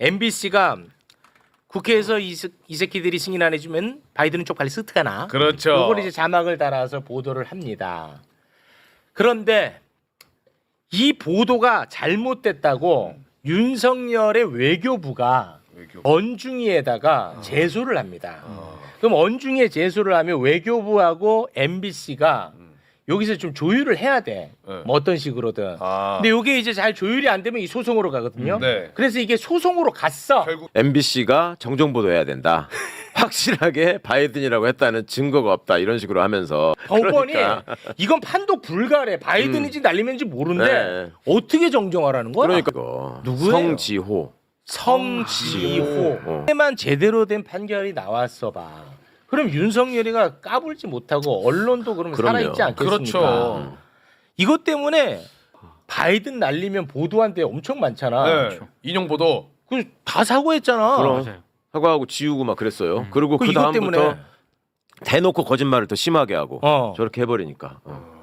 MBC가 국회에서 이, 새- 이 새끼들이 승인 안 해주면 바이든은 쪽팔리 스트가 나. 그렇죠. 요걸 이제 자막을 달아서 보도를 합니다. 그런데 이 보도가 잘못됐다고 윤석열의 외교부가 외교. 언중이에다가 제소를 합니다. 그럼 언중이에 제소를 하면 외교부하고 MBC가 여기서 좀 조율을 해야 돼. 네. 뭐 어떤 식으로든. 아. 근데 이게 이제 잘 조율이 안 되면 이 소송으로 가거든요. 네. 그래서 이게 소송으로 갔어. 결국 MBC가 정정 보도해야 된다. 확실하게 바이든이라고 했다는 증거가 없다 이런 식으로 하면서 법원이 그러니까, 이건 판독 불가래. 바이든인지 날리면지 모르는데 네. 어떻게 정정하라는 거야? 그러니까 이거 누구예요? 성지호 성지호. 어. 에만 제대로 된 판결이 나왔어 봐. 그럼 윤석열이가 까불지 못하고 언론도 그러면 그럼요. 살아있지 않겠습니까? 그렇죠. 이것 때문에 바이든 날리면 보도한 데 엄청 많잖아. 네. 인용 보도. 그 다 사고했잖아. 그럼 사과하고 지우고 막 그랬어요. 그리고 그그 이것 다음부터 때문에 대놓고 거짓말을 더 심하게 하고 어. 저렇게 해버리니까. 어.